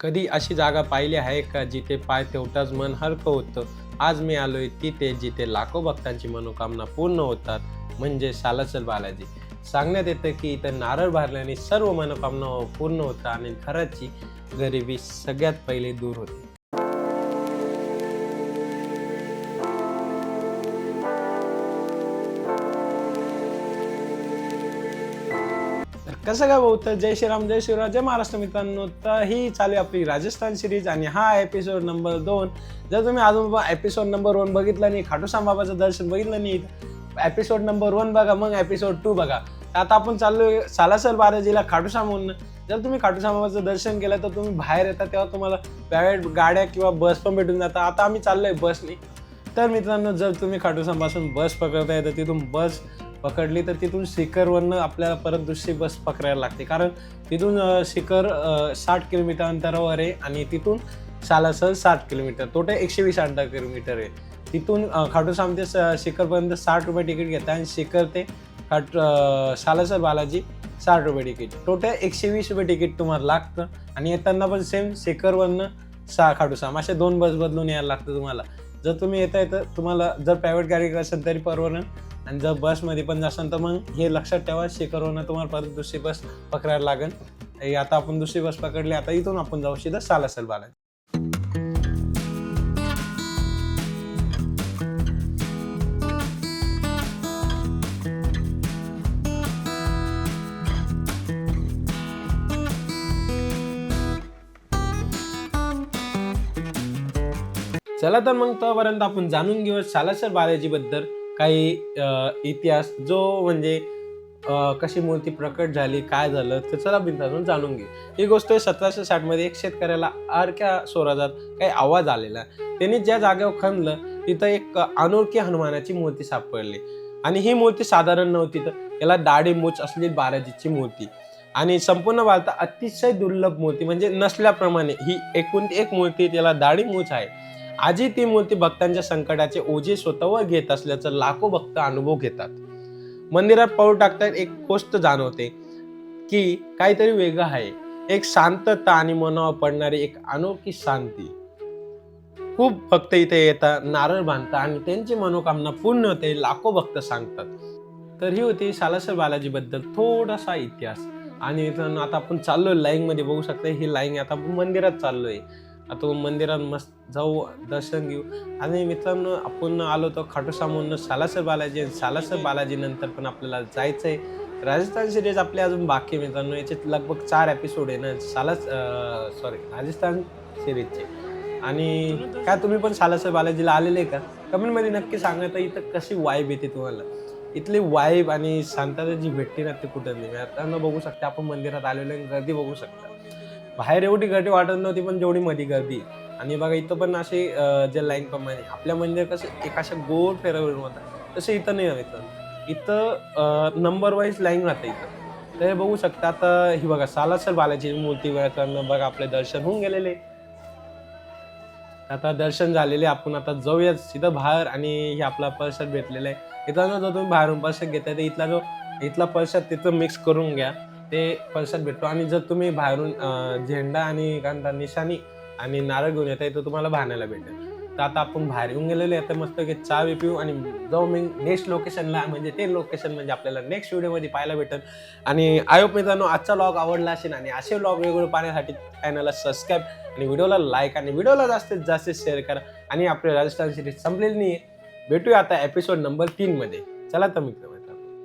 कधी अशी जागा पाहिली आहे का जिथे पाय ठेवताच मन हलकं होतं? आज मी आलोय तिथे जिथे लाखो भक्तांची मनोकामना पूर्ण होतात म्हणजे सालाचल बालाजी. सांगण्यात येतं की इथं नारळ भरल्याने सर्व मनोकामना पूर्ण होतात आणि घराची गरिबी सगळ्यात पहिले दूर होते. कसं काय भाऊ तर जय श्रीराम जय शिवराज जय महाराष्ट्र मित्रांनो. तर ही चालू आहे आपली राजस्थान सिरीज आणि हा एपिसोड नंबर दोन. जर तुम्ही अजून एपिसोड नंबर वन बघितलं नाही खाटूश्याम बाबाचं दर्शन बघितलं नाही एपिसोड नंबर वन बघा मग एपिसोड टू बघा. तर आता आपण चाललो सालासर बाराजीला खाटूश्यामहून जर तुम्ही खाटूश्याम दर्शन केलं तर तुम्ही बाहेर येता तेव्हा तुम्हाला प्रायव्हेट गाड्या किंवा बस पण भेटून जातात. आता आम्ही चाललोय बसने तर मित्रांनो जर तुम्ही खाटूश्यामपासून बस पकडताय तर तिथून बस पकडली तर तिथून शिखरवरनं आपल्याला परत दुसरी बस पकडायला लागते. कारण तिथून शिखर साठ किलोमीटर अंतरावर आहे आणि तिथून सालासर साठ किलोमीटर. टोटल एकशे वीस अंडा किलोमीटर आहे. तिथून अं, ते स- शिखरपर्यंत साठ रुपये तिकीट घेतात आणि शिखर ते खाट सालासर बालाजी साठ रुपये तिकीट. टोटल एकशे वीस रुपये तिकीट तुम्हाला लागतं आणि येताना पण सेम शिखरवरनं सा खाटूश्याम असे दोन बस बदलून यायला लागतं तुम्हाला. जर तुम्ही येता येतं तुम्हाला जर प्रायव्हेट गाडी असेल तरी परवडणं आणि जर बसमध्ये पण जासाल तर मग हे लक्षात ठेवा शिखरवरनं तुम्हाला परत दुसरी बस पकडायला लागेल. हे आता आपण दुसरी बस पकडली आता इथून आपण जाऊ सीधा सालासर बालाजी. चला तर मग तोपर्यंत आपण जाणून घेऊ सालासर बालाजीबद्दल. काही इतिहास जो म्हणजे कशी मूर्ती प्रकट झाली काय झालं ते चला बिंदाजून जाणून घे ही गोष्ट सतराशे साठमध्ये एक शेतकऱ्याला आरक्या स्वराजात काही आवाज आलेला. त्यांनी ज्या जागेवर खणलं तिथं एक अनोळखी हनुमानाची मूर्ती सापडली. आणि ही मूर्ती साधारण नव्हती तर याला दाढी मूच असलेली बालाजीची मूर्ती. आणि संपूर्ण भारतात अतिशय दुर्लभ मूर्ती म्हणजे नसल्याप्रमाणे ही एकूण एक मूर्ती त्याला दाढी मूच आहे. आजही ती मूर्ती भक्तांच्या संकटाचे ओझे स्वतःवर घेत असल्याचं लाखो भक्त अनुभव घेतात. मंदिरात पाऊल टाकतात एक गोष्ट जाणवते की काहीतरी वेगळं आहे. एक शांतता आणि मनावर पडणारी एक अनोखी शांती. खूप भक्त इथे येतात नारळ बांधतात आणि त्यांची मनोकामना पूर्ण होते लाखो भक्त सांगतात. तर ही होती सालासर बालाजी बद्दल थोडासा इतिहास. आणि आता आपण चाललोय लाईन मध्ये बघू शकता ही लाईन आता मंदिरात मंदिरात चाललोय. आता मंदिरात मस्त जाऊ दर्शन घेऊ. आणि मित्रांनो आपण आलो तर खाटूश्यामहून सालासर बालाजी आणि सालासर बालाजी नंतर पण आपल्याला जायचं आहे राजस्थान सिरीज आपले अजून बाकी आहे मित्रांनो. याचे लगभग चार एपिसोड आहे ना सालास सॉरी राजस्थान सिरीजचे आणि काय तुम्ही पण सालासर बालाजीला आलेले का? कमेंटमध्ये नक्की सांगा तर इथं कशी वाईब येते तुम्हाला. इथली वाईब आणि शांतता जी भेटते ना ते कुठं नाही. आता बघू शकता आपण मंदिरात आलेलो आणि गर्दी बघू शकता. बाहेर एवढी गर्दी वाटत नव्हती पण जेवढी मध्ये गर्दी. आणि बघा इथं पण असे जे लाईन प्रमाणे आपल्या मंदिर कसं एक अशा गोल फेरावरून होता. तसं इथं नाही आहे इथं. इथं नंबर वाईज लाईन राहते इथं. तर हे बघू शकता आता ही बघा सालासर बालाजी मूर्ती मित्रांनो बघा आपले दर्शन होऊन गेलेले. आता दर्शन झालेले आपण आता जाऊया सीधं बाहेर आणि हे आपला प्रसाद भेटलेला आहे. इथं जर तुम्ही बाहेरून प्रसाद घेताय तर इथला जो इथला प्रसाद तिथं मिक्स करून घ्या. ते प्रसाद भेटतो. आणि जर तुम्ही बाहेरून झेंडा आणि कांदा निशाणी आणि नारळ घेऊन येताय तर तुम्हाला भाण्याला भेटेल. तर आता आपण बाहेर येऊन गेलेले आता मस्त की चहा बी पिऊ आणि जाऊ मी नेक्स्ट लोकेशनला म्हणजे ते लोकेशन म्हणजे आपल्याला नेक्स्ट व्हिडिओमध्ये पाहायला भेटेल. आणि आयोग मित्रांनो आजचा लॉग आवडला असेल आणि असे लॉग वेगवेगळे पाहण्यासाठी चॅनलला सबस्क्राईब आणि व्हिडिओला लाईक आणि व्हिडिओला जास्तीत जास्त शेअर करा. आणि आपली राजस्थान सिरीज संपलेली नाही भेटूया आता एपिसोड नंबर तीनमध्ये चला तर मित्र.